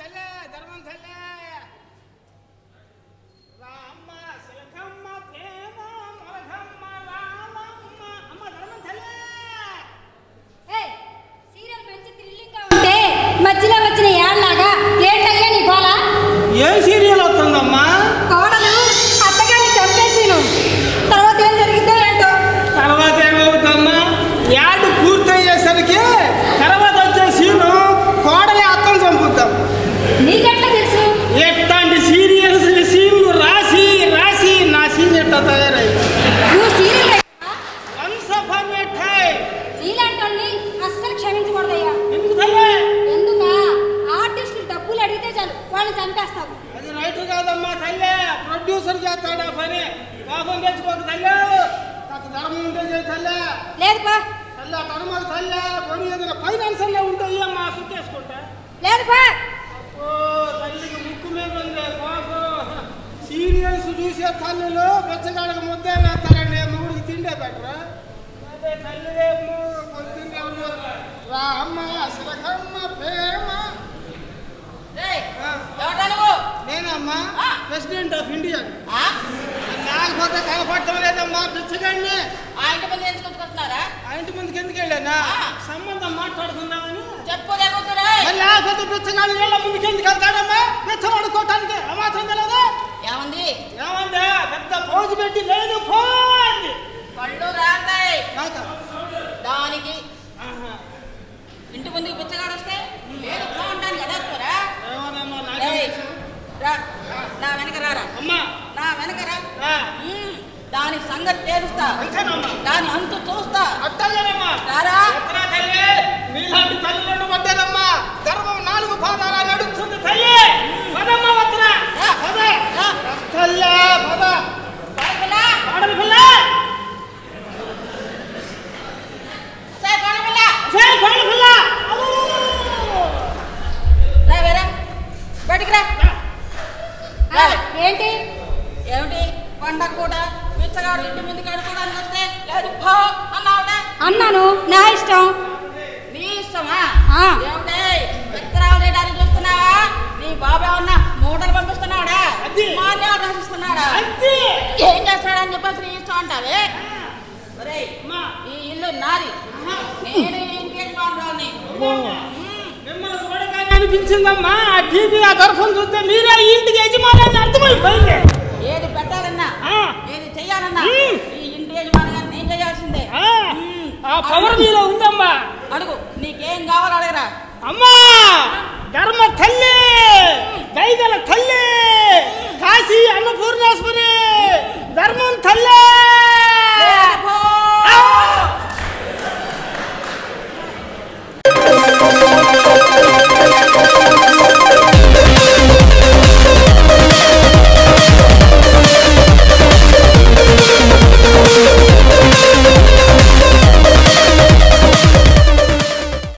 తల్లే ధర్మం తల్లే. రామ్మ శిలకమ్మ ప్రేమ మొలకమ్మ రామమ్మ. అమ్మ ధర్మం తల్లే. ఏయ్, సీరియల్ మంచి థ్రిల్లింగ్గా ఉంటే మధ్యలో వచ్చిన ఏళ్ళలాగా ఏంటయ్యా నీ గోల? ఏ సీరియల్ వస్తుందమ్మా? పాపం తెచ్చుకోక తల్లే. నాకు ఉంటే తల్లే. లేదు పా తల్లే కనుమలు తల్లే. కొని ఏదైనా ఫైనాన్షియల్ ఉంటే ఇయ్యమ్మా సుట్టేసుకుంటా. లేదు పా ఓ తల్లికి ముక్కు మీద ఉంది పాపం సీరియల్స్ చూసే తల్లులు బెచ్చగాళ్ళకి ముద్దే వేస్తారండి. మూడికి తిండే బెటరా? అదే తల్లి రేపు పొద్దున్నే ఉన్నారు రా అమ్మ శిలకమ్మ ప్రేమ నేనమ్మా ప్రెసిడెంట్ ఆఫ్ ఇండియా లేకపోతే కనపడటం లేదమ్మా పిచ్చగాడిని ఆ ఇంటి ముందు ఎందుకు ఉంచుకుంటున్నారా ఆ ఇంటి ముందుకు ఎందుకు వెళ్ళానా? సంబంధం మాట్లాడుకుందామని. చెప్పు లేకపోతురా మరి లేకపోతే పిచ్చగాడు నీళ్ళ ముందుకు ఎందుకు వెళ్తాడమ్మా? అమాత్రం తెలియదు ఏముంది? ఏమందా? పెద్ద పోజు పెట్టి లేదు పోండి కళ్ళు రాతాయి నాకా? దానికి ఆహా. ఇంటి ముందుకు పిచ్చగాడు వస్తే లేదు బాగుంటాను కదా వస్తారా ఏమోనమ్మా, నాకేం ఏయ్, తెలుసు? రా నా వెనక రారా అమ్మా నా వెనక రా ఆ, ఉమ్, దాని సంగతి తేలుస్తా దాని అంతు చూస్తా రారా? మీలాంటి తల్లులను గర్వం నాలుగు పాదాల నడుస్తుంది తల్లి. పదమ్మా. పద. తల్లే పద. పిల్ల. బయటికి రా. ఏంటి? ఏమిటి? పండగ కూడా అన్నాను. నా ఇష్టం. నీ ఇష్టమా? చూస్తున్నావా? నీ బాబా ఉన్న మూటలు పంపిస్తున్నాడా? అది. మాన్యాలు రాసిస్తున్నాడా అంతే. ఏం చేస్తాడని చెప్పేసి నీ ఇష్టం అంటావే? ఒరేయ్ అమ్మా. ఈ ఇల్లు నాది. నేను అనిపించిందమ్మా. ఆ టీవీ ఆ దర్శనం చూస్తే మీరే ఈ ఇంటికి యజమాని అర్థమైపోయింది. ఏది పెట్టాలన్నా? చెయ్యాలన్నా ఈ ఇంటి ఆ పవర్ నీలో ఉందమ్మా. అడుగు. నీకేం కావాలో అడగరా. అమ్మా! ధర్మ తల్లి